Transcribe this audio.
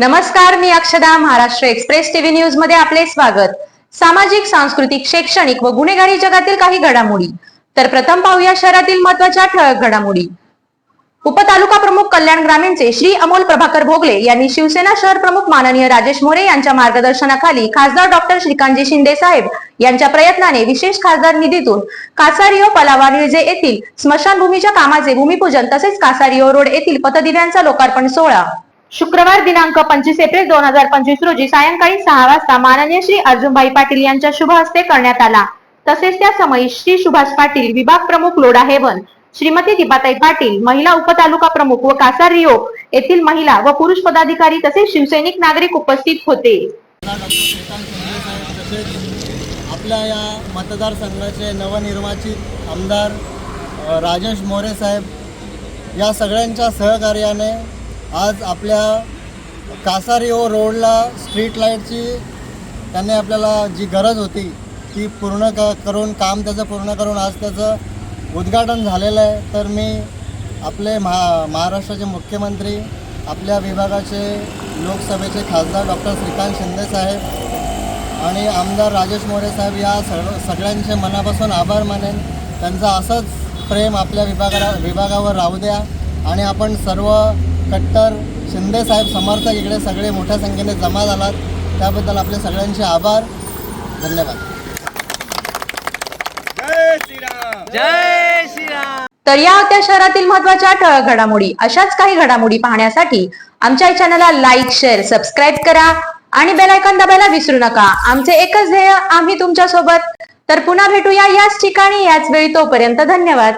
नमस्कार मी अक्षदा Maharashtra express TV न्यूजमध्ये आपले स्वागत. सामाजिक सांस्कृतिक शैक्षणिक व गुन्हेगारी जगातील काही घडामोडी. तर प्रथम पाहूया शहरातील महत्त्वाच्या ठळक घडामोडी. उपतालुका प्रमुख कल्याण ग्रामीणचे श्री अमोल प्रभाकर भोगले यांनी शिवसेना शहर प्रमुख माननीय राजेश मोरे यांच्या मार्गदर्शनाखाली खासदार डॉक्टर श्रीकांतजी शिंदे साहेब यांच्या प्रयत्नाने विशेष खासदार निधीतून कासारिओ पलावा निळजे येथील स्मशानभूमीच्या कामाचे भूमिपूजन तसेच कासारिओ रोड येथील पतदिव्यांचा लोकार्पण सोहळा. शुक्रवार दिनांक पंचवीस एप्रिल दोन हजार पंचवीस रोजी सायंकाळी सहा वाजता माननीय श्री अर्जुनभाई पाटील यांच्या शुभ हस्ते करण्यात आला. तसेच त्या समयी श्री सुभाष पाटील विभाग प्रमुख लोढा हेवन श्रीमती दीपाताई पाटील महिला उपतालुका प्रमुख व कासारिओ येथील महिला व पुरुष पदाधिकारी तसेच शिवसैनिक नागरिक उपस्थित होते. आपल्या या मतदारसंघाचे नवनिर्वाचित आमदार राजेश मोरे साहेब या सगळ्यांच्या सहकार्याने आज आपल्या कासारी ओ रोडला स्ट्रीट लाईटची त्यांनी आपल्याला जी गरज होती ती पूर्ण क करून काम त्याचं पूर्ण करून आज त्याचं उद्घाटन झालेलं आहे. तर मी आपले महा महाराष्ट्राचे मुख्यमंत्री आपल्या विभागाचे लोकसभेचे खासदार डॉक्टर श्रीकांत शिंदे साहेब आणि आमदार राजेश मोरे साहेब या सग सगळ्यांचे मनापासून आभार मानेन. त्यांचं असंच प्रेम आपल्या विभागा विभागावर राहू द्या. आणि आपण सर्व कट्टर शिंदे साहेब समर्थक इकडे सगळे मोठ्या संख्येने जमा झालात. त्याबद्दल आपले सगळ्यांचे आभार. धन्यवाद. तर या होत्या शहरातील महत्त्वाच्या ठळक घडामोडी. अशाच काही घडामोडी पाहण्यासाठी आमच्या चॅनलला लाईक शेअर सबस्क्राईब करा आणि बेल आयकॉन दाबायला विसरू नका. आमचे एकच ध्येय आम्ही तुमच्यासोबत तर पुन्हा भेटूया याच ठिकाणी याच वेळी तोपर्यंत धन्यवाद.